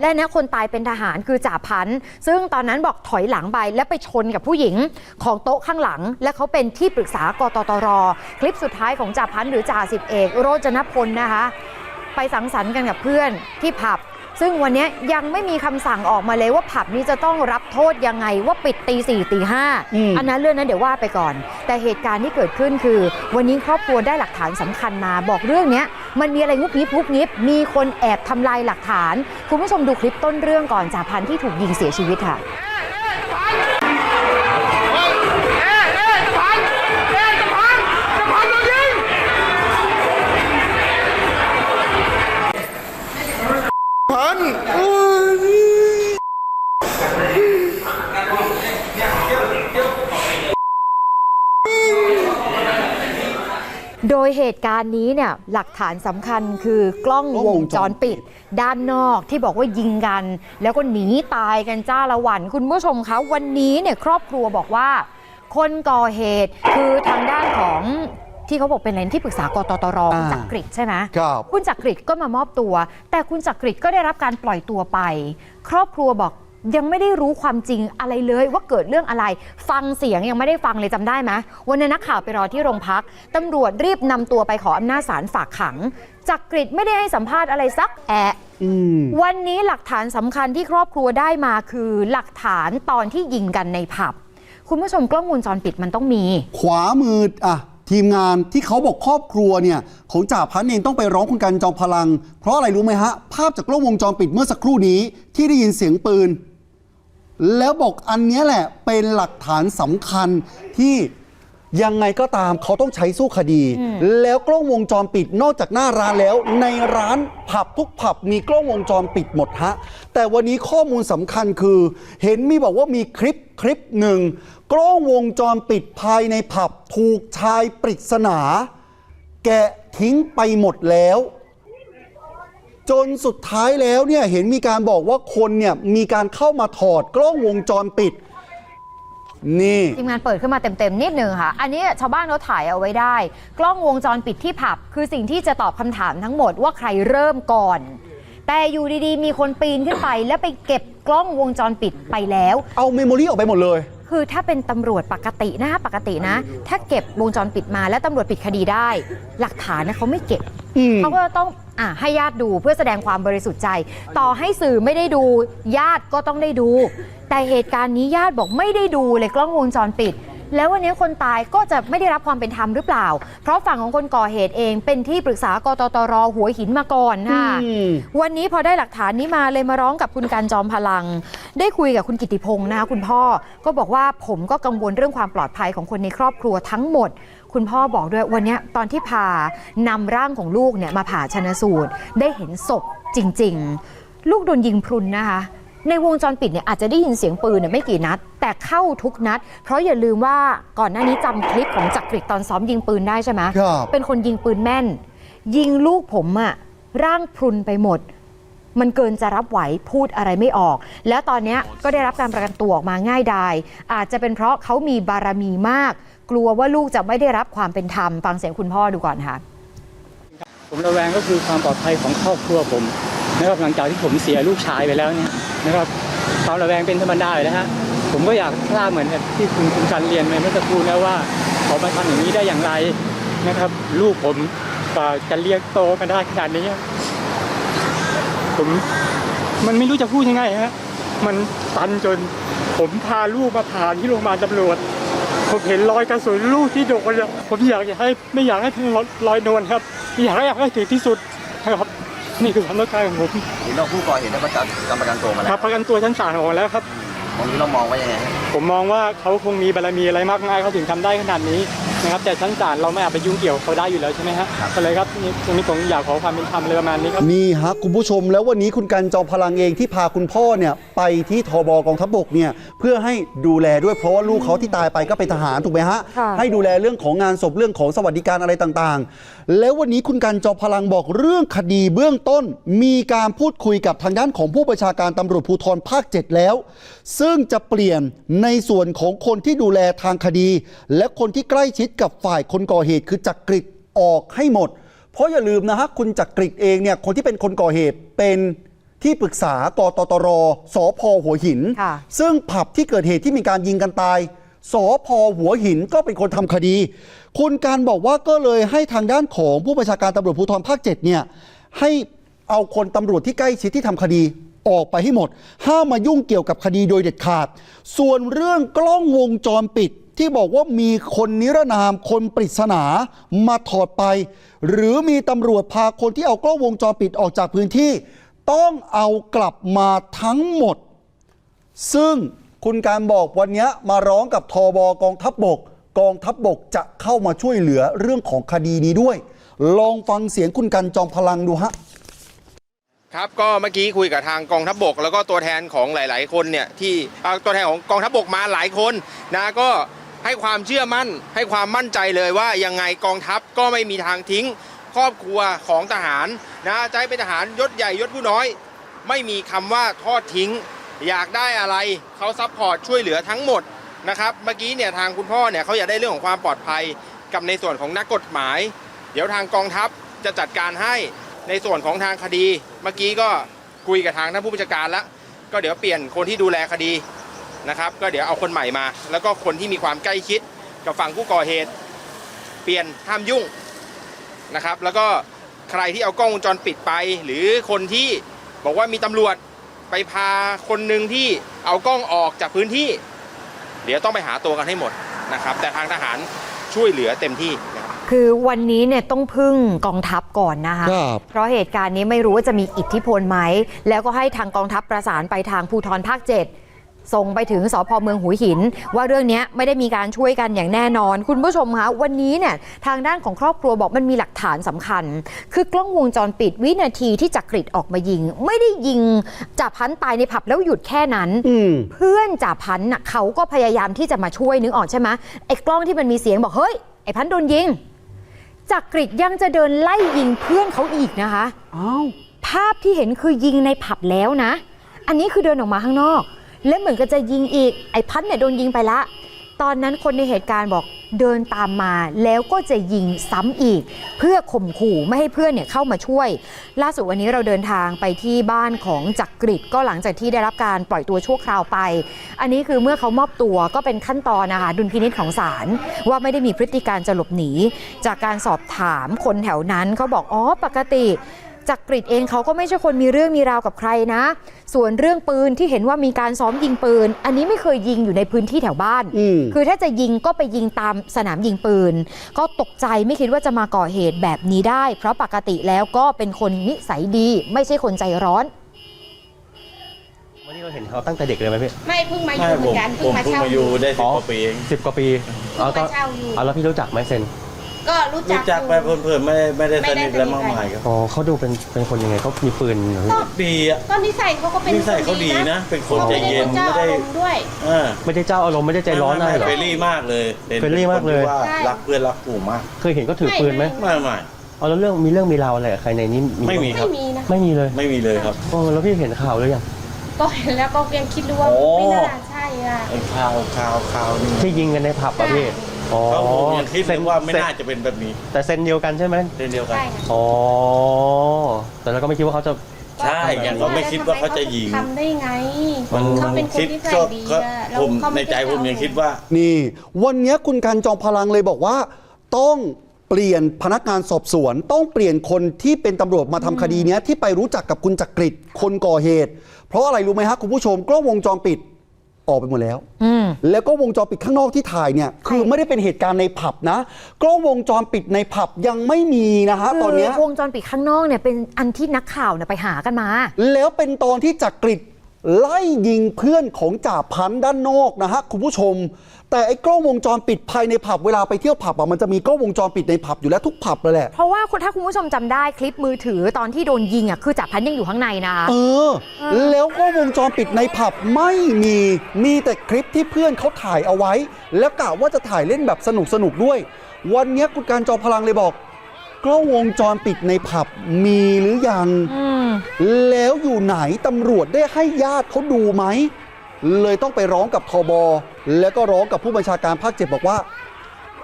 และนี่คนตายเป็นทหารคือจ่าพันธ์ซึ่งตอนนั้นบอกถอยหลังไปแล้วไปชนกับผู้หญิงของโต๊ะข้างหลัง และเขาเป็นที่ปรึกษากตตร คลิปสุดท้ายของจ่าพันธ์หรือจ่าสิบเอก โรจนพลนะคะ ไปสังสรรค์กันกับเพื่อนที่ผับ ซึ่งวันนี้ยังไม่มีคำสั่งออกมาเลยว่าผับนี้จะต้องรับโทษยังไงว่าปิดตีสี่ตีห้าอืมอันนั้นเรื่องนั้นเดี๋ยวว่าไปก่อน แต่เหตุการณ์ที่เกิดขึ้นคือ วันนี้ครอบครัวได้หลักฐานสำคัญมา บอกเรื่องเนี้ยมันมีอะไรงุบงิบงุบงิบมีคนแอบทำลายหลักฐาน คุณผู้ชมดูคลิปต้นเรื่องก่อนจ่าพันธุ์ที่ถูกยิงเสียชีวิตค่ะ ตุการณ์นี้เนี่ยหลักฐานสำคัญคือกล้องวงจรปิด ด้านนอกที่บอกว่ายิงกัน แล้วก็หนีตายกันจ้าละวันคุณผู้ชมคะวันนี้เนี่ยครอบครัวบอกว่า คนก่อเหตุคือทางด้านของที่เขาบอกเป็นอะไรที่ปรึกษากตตรคุณอ่าจักริดใช่ไหมครับคุณจักริดก็มามอบตัว แต่คุณจักริดก็ได้รับการปล่อยตัวไป ครอบครัวบอก ยังไม่ได้รู้ความจริงอะไรเลยว่าเกิดเรื่องอะไร ฟังเสียงยังไม่ได้ฟังเลยจำได้ไหมวันนั้นนักข่าวไปรอที่โรงพักตำรวจรีบนำตัวไปขออำนาจศาลฝากขังจักริดไม่ได้ให้สัมภาษณ์อะไรสักแอะอืมวันนี้หลักฐานสำคัญที่ครอบครัวได้มาคือหลักฐานตอนที่ยิงกันในผับ คุณผู้ชมกล้องวงจรปิดมันต้องมี ขวามืออะทีมงานที่เขาบอกครอบครัวเนี่ยของจ่าพันธ์เองต้องไปร้องคุณกันจอมพลัง เพราะอะไรรู้ไหมฮะ ภาพจากกล้องวงจรปิดเมื่อสักครู่นี้ที่ได้ยินเสียงปืน แล้วบอกอันเนี้ยแหละเป็นหลักฐานสำคัญที่ยังไงก็ตามเขาต้องใช้สู้คดี แล้วกล้องวงจรปิดนอกจากหน้าร้านแล้ว ในร้านผับทุกผับมีกล้องวงจรปิดหมดฮะแต่วันนี้ข้อมูลสำคัญคือ เห็นมีบอกว่ามีคลิปคลิปหนึ่งกล้องวงจรปิดภายในผับถูกชายปริศนา แกะทิ้งไปหมดแล้ว จนสุดท้ายแล้วเนี่ยเห็นมีการบอกว่าคนเนี่ยมีการเข้ามาถอดกล้องวงจรปิด นี่ทีมงานเปิดขึ้นมาเต็มๆนิดนึงค่ะ อันนี้ชาวบ้านเขาถ่ายเอาไว้ได้ กล้องวงจรปิดที่ผับ คือสิ่งที่จะตอบคำถามทั้งหมดว่าใครเริ่มก่อน แต่อยู่ดีๆ มีคนปีนขึ้นไป แล้วไปเก็บกล้องวงจรปิดไปแล้ว เอาเมมโมรี่ออกไปหมดเลย คือถ้าเป็นตำรวจปกตินะปกตินะ ถ้าเก็บวงจรปิดมาแล้วตำรวจปิดคดีได้ หลักฐานนะเขาไม่เก็บ อืม เขาก็ต้องอะให้ญาติดูเพื่อแสดงความบริสุทธิ์ใจ ต่อให้สื่อไม่ได้ดูญาติก็ต้องได้ดู แต่เหตุการณ์นี้ญาติบอกไม่ได้ดูเลยกล้องวงจรปิด แล้ววันนี้คนตายก็จะไม่ได้รับความเป็นธรรมหรือเปล่า เพราะฝั่งของคนก่อเหตุเองเป็นที่ปรึกษากตตรหัวหินมาก่อนค่ะ อืม วันนี้พอได้หลักฐานนี้มาเลยมาร้องกับคุณการจอมพลัง ได้คุยกับคุณกิติพงศ์นะคะคุณพ่อ ก็บอกว่าผมก็กังวลเรื่องความปลอดภัยของคนในครอบครัวทั้งหมด คุณพ่อบอกด้วยวันเนี้ยตอนที่พานำร่างของลูกเนี่ยมาผ่าชนสูตร ได้เห็นศพจริง ๆ ลูกโดนยิงพรุนนะคะในวงจรปิดเนี่ยอาจจะได้ยินเสียงปืนเนี่ยไม่กี่นัด แต่เข้าทุกนัด เพราะอย่าลืมว่าก่อนหน้านี้จำคลิปของจักริดตอนซ้อมยิงปืนได้ใช่ไหมครับเป็นคนยิงปืนแม่น ยิงลูกผมอะร่างพรุนไปหมด มันเกินจะรับไหวพูดอะไรไม่ออก แล้วตอนเนี้ยก็ได้รับการประกันตัวออกมาง่ายดายอาจจะเป็นเพราะเขามีบารมีมาก กลัวว่าลูกจะไม่ได้รับความเป็นธรรมฟังเสียงคุณพ่อดูก่อนค่ะ ผมระแวงก็คือความปลอดภัยของครอบครัวผมนะครับหลังจากที่ผมเสียลูกชายไปแล้วเนี่ยนะครับความระแวงเป็นธรรมดาอยู่แล้วฮะผมก็อยากทราบเหมือนที่คุณคุณการเรียนไปเมื่อสักครู่นะว่าเขามาทำอย่างนี้ได้อย่างไรนะครับ ลูกผมก็จะเลี้ยงโตกันได้ขนาดนี้ผมมันไม่รู้จะพูดยังไงฮะมันตันจนผมพาลูกมาผ่านที่โรงพยาบาลตำรวจ ผมเห็นรอยกระสุนลูกที่โดนอะผมอยากจะให้ไม่อยากให้ถึงรอยนวลครับ อยากให้อยากให้ถึงที่สุดนะครับนี่คือความต้องการของผมเห็นว่าผู้ก่อเหตุได้ประกันการประกันตัวมาคแล้รัวบประกันตัวชั้นศาลออกมาแล้วครับตรงนี้เรามองว่ายังไงฮะผมมองว่าเขาคงมีบารมีอะไรมากมายเขาถึงทำได้ขนาดนี้นะครับแต่ชั้นศาลเราไม่อาจไปยุ่งเกี่ยวเขาได้อยู่แล้วใช่ไหมฮะก็เลยครับนี่ ตรงนี้ผมอยากขอความเป็นธรรมเลยประมาณนี้ครับ นี่ฮะคุณผู้ชมแล้ววันนี้คุณกันจอมพลังเองที่พาคุณพ่อเนี่ยไปที่ทบกองทัพบกเนี่ยเพื่อให้ดูแลด้วยเพราะว่าลูกเขาที่ตายไปก็เป็นทหารถูกไหมฮะค่ะ ให้ดูแลเรื่องของงานศพเรื่องของสวัสดิการอะไรต่างๆ แล้ววันนี้คุณกันจอมพลังบอกเรื่องคดีเบื้องต้น มีการพูดคุยกับทางด้านของผู้บัญชาการตำรวจภูธรภาค 7 แล้ว ซึ่งจะเปลี่ยนในส่วนของคนที่ดูแลทางคดี และคนที่ใกล้ชิดกับฝ่ายคนก่อเหตุคือจักริดออกให้หมด เพราะอย่าลืมนะฮะคุณจักริดเองเนี่ยคนที่เป็นคนก่อเหตุเป็นที่ปรึกษากตตรสพหัวหินค่ะซึ่งผับที่เกิดเหตุที่มีการยิงกันตายสพหัวหินก็เป็นคนทำคดี คุณการบอกว่าก็เลยให้ทางด้านของผู้บัญชาการตำรวจภูธรภาค7เนี่ยให้เอาคนตำรวจที่ใกล้ชิดที่ทำคดีออกไปให้หมด ห้ามมายุ่งเกี่ยวกับคดีโดยเด็ดขาด ส่วนเรื่องกล้องวงจรปิดที่บอกว่ามีคนนิรนามคนปริศนามาถอดไป หรือมีตำรวจพาคนที่เอากล้องวงจรปิดออกจากพื้นที่ ต้องเอากลับมาทั้งหมด ซึ่งคุณการบอกวันนี้มาร้องกับทบกองทัพบบก กองทัพบบกจะเข้ามาช่วยเหลือเรื่องของคดีนี้ด้วย ลองฟังเสียงคุณกันจอมพลังดูฮะครับก็เมื่อกี้คุยกับทางกองทัพบกแล้วก็ตัวแทนของหลาย ๆ คนเนี่ยที่ตัวแทนของกองทัพบกมาหลายคนนะก็ ให้ความเชื่อมั่น ให้ความมั่นใจเลยว่ายังไงกองทัพก็ไม่มีทางทิ้ง ครอบครัวของทหารนะจะให้เป็นทหารยศใหญ่ยศผู้น้อย ไม่มีคำว่าทอดทิ้ง อยากได้อะไรเขาซัพพอร์ตช่วยเหลือทั้งหมดนะครับเมื่อกี้เนี่ยทางคุณพ่อเนี่ยเขาอยากได้เรื่องของความปลอดภัยกับในส่วนของนักกฎหมาย เดี๋ยวทางกองทัพจะจัดการให้ในส่วนของทางคดี เมื่อกี้ก็คุยกับทางท่านผู้บัญชาการแล้ว ก็เดี๋ยวเปลี่ยนคนที่ดูแลคดี นะครับก็เดี๋ยวเอาคนใหม่มา แล้วก็คนที่มีความใกล้ชิดกับฝั่งผู้ก่อเหตุ เปลี่ยนห้ามยุ่งนะครับ แล้วก็ใครที่เอากล้องวงจรปิดไป หรือคนที่บอกว่ามีตำรวจไปพาคนหนึ่งที่เอากล้องออกจากพื้นที่ เดี๋ยวต้องไปหาตัวกันให้หมดนะครับ แต่ทางทหารช่วยเหลือเต็มที่นะครับคือวันนี้เนี่ยต้องพึ่งกองทัพก่อนนะคะ ครับเพราะเหตุการณ์นี้ไม่รู้ว่าจะมีอิทธิพลไหม แล้วก็ให้ทางกองทัพประสานไปทางภูธรภาค 7 ส่งไปถึงสพเมืองหูหิน ว่าเรื่องนี้ไม่ได้มีการช่วยกันอย่างแน่นอน คุณผู้ชมคะวันนี้เนี่ยทางด้านของครอบครัวบอกมันมีหลักฐานสำคัญ คือกล้องวงจรปิดวินาทีที่จักริดออกมายิง ไม่ได้ยิงจ่าพันธุ์ตายในผับแล้วหยุดแค่นั้นอืมเพื่อนจ่าพันธุ์น่ะเขาก็พยายามที่จะมาช่วยนึกออกใช่ไหมไอ้กล้องที่มันมีเสียงบอกเฮ้ยไอ้พันธุ์โดนยิงจักริดยังจะเดินไล่ยิงเพื่อนเขาอีกนะคะอ้าวภาพที่เห็นคือยิงในผับแล้วนะ อันนี้คือเดินออกมาข้างนอก และเหมือนกับจะยิงอีก ไอ้พัดเนี่ยโดนยิงไปละ ตอนนั้นคนในเหตุการณ์บอกเดินตามมาแล้วก็จะยิงซ้ำอีก เพื่อข่มขู่ไม่ให้เพื่อนเนี่ยเข้ามาช่วย ล่าสุดวันนี้เราเดินทางไปที่บ้านของจักริดก็หลังจากที่ได้รับการปล่อยตัวชั่วคราวไป อันนี้คือเมื่อเขามอบตัวก็เป็นขั้นตอนนะคะดุลพินิจของศาลว่าไม่ได้มีพฤติการจะหลบหนี จากการสอบถามคนแถวนั้นเขาบอกอ๋อปกติ จักริดเองเขาก็ไม่ใช่คนมีเรื่องมีราวกับใครนะ ส่วนเรื่องปืนที่เห็นว่ามีการซ้อมยิงปืน อันนี้ไม่เคยยิงอยู่ในพื้นที่แถวบ้าน อืม คือถ้าจะยิงก็ไปยิงตามสนามยิงปืน ก็ตกใจไม่คิดว่าจะมาก่อเหตุแบบนี้ได้ เพราะปกติแล้วก็เป็นคนนิสัยดี ไม่ใช่คนใจร้อน วันนี้เราเห็นเขาตั้งแต่เด็กเลยไหมพี่ ไม่เพิ่งมาอยู่เหมือนกันผมเพิ่งเพิ่งมาเช่ามาอยู่ ได้สิบกว่าปีเองสิบกว่าปีเพิ่งก็มาเช่าอยู่ เอาแล้วพี่รู้จักไหมเซน ก็รู้จัรู้กจักไปอยู่เพื่อนๆไม่ไม่ได้ไม่สได้นิทและสนิทมากมายครับอ๋อเขาดูเป็นเป็นคนยังไงเขามีปืนเหรอพี่ดีอะก็นิสัยเขาก็เป็นนิสัยเขาดีนะ เป็นคนใจเย็นขาไม่ไม่ได้ได้คนเจ้าอารมณ์ด้วยอ่าไม่ได้เจ้าอารมณ์ไม่ได้ใจร้อนอะไรเหรอ เฟรนลี่มากเลยด่นเฟรนลี่มากเลย ป็นคนที่ว่าใช่ รักเพื่อนรักฝูงมากเคยเห็นเขาถือปืนไหมไม่ไม่เอาแล้วเรื่องมีเรื่องมีราวอะไรกับใครในนี้ไม่มีไม่มีนะไม่มีเลยไม่มีเลยครับ โอ้แล้วพี่เห็นข่าวหรือยังก็เห็นแล้วก็ยังคิดดูว่าโอ้ ไม่น่าใช่อะไอ้ข่าวข่าวข่าวนี่ที่ยิงกันในผับอะพี่ อ๋อเขาผมยังคิดเลยว่าไม่เซน่าจะเป็นแบบนี้แต่เซนเดียวกันใช่ไหมเช่นเดียวกัน ใช่ค่ะอ๋อ แต่เราก็ไม่คิดว่าเขาจะ ใช่ยังก็ไม่คิดว่าเขาจะยิง ทำได้ไงมันเขาเป็นคนคิดนิสัยก็ดีก็อะแล้วผมเขาในไม่ใจผมยังคิดว่า นี่ วันนี้คุณการจอมพลังเลยบอกว่า ต้องเปลี่ยนพนักงานสอบสวน ต้องเปลี่ยนคนที่เป็นตำรวจมาทำคดีเนี้ยที่ไปรู้จักกับคุณจักริดคนก่อเหตุ เพราะอะไรรู้ไหมฮะคุณผู้ชมกล้องวงจรปิด ออกไปหมดแล้วอืมแล้วก็วงจรปิดข้างนอกที่ถ่ายเนี่ยคือไม่ได้เป็นเหตุการณ์ในผับนะ กล้องวงจรปิดในผับยังไม่มีนะฮะตอนเนี้ยวงจรปิดข้างนอกเนี่ยเป็นอันที่นักข่าวเนี่ยไปหากันมา แล้วเป็นตอนที่จักริด ไล่ยิงเพื่อนของจ่าพันธุ์ด้านนอกนะฮะคุณผู้ชม แต่ไอ้กล้องวงจรปิดภายในผับเวลาไปเที่ยวผับอะมันจะมีกล้องวงจรปิดในผับอยู่แล้วทุกผับเลยแหละ เพราะว่าคุณถ้าคุณผู้ชมจำได้คลิปมือถือตอนที่โดนยิงอะคือจ่าพันธุ์ยังอยู่ข้างในนะคะเออ แล้วก็วงจรปิดในผับไม่มี มีแต่คลิปที่เพื่อนเขาถ่ายเอาไว้ แล้วกะว่าจะถ่ายเล่นแบบสนุกสนุกๆด้วย วันเนี้ยคุณการจอมพลังเลยบอก กล้องวงจรปิดในผับมีหรือยัง อืม แล้วอยู่ไหนตำรวจได้ให้ญาติเขาดูไหม เลยต้องไปร้องกับทบแล้วก็ร้องกับผู้บัญชาการภาคเจ็ดบอกว่า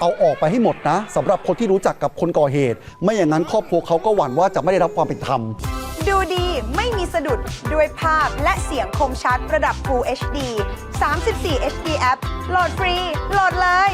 เอาออกไปให้หมดนะสำหรับคนที่รู้จักกับคนก่อเหตุ ไม่อย่างนั้นครอบครัวเขาก็หวั่นว่าจะไม่ได้รับความเป็นธรรม ดูดีไม่มีสะดุดด้วยภาพและเสียงคมชัดระดับ Full HD 34 HD App โหลดฟรีโหลดเลย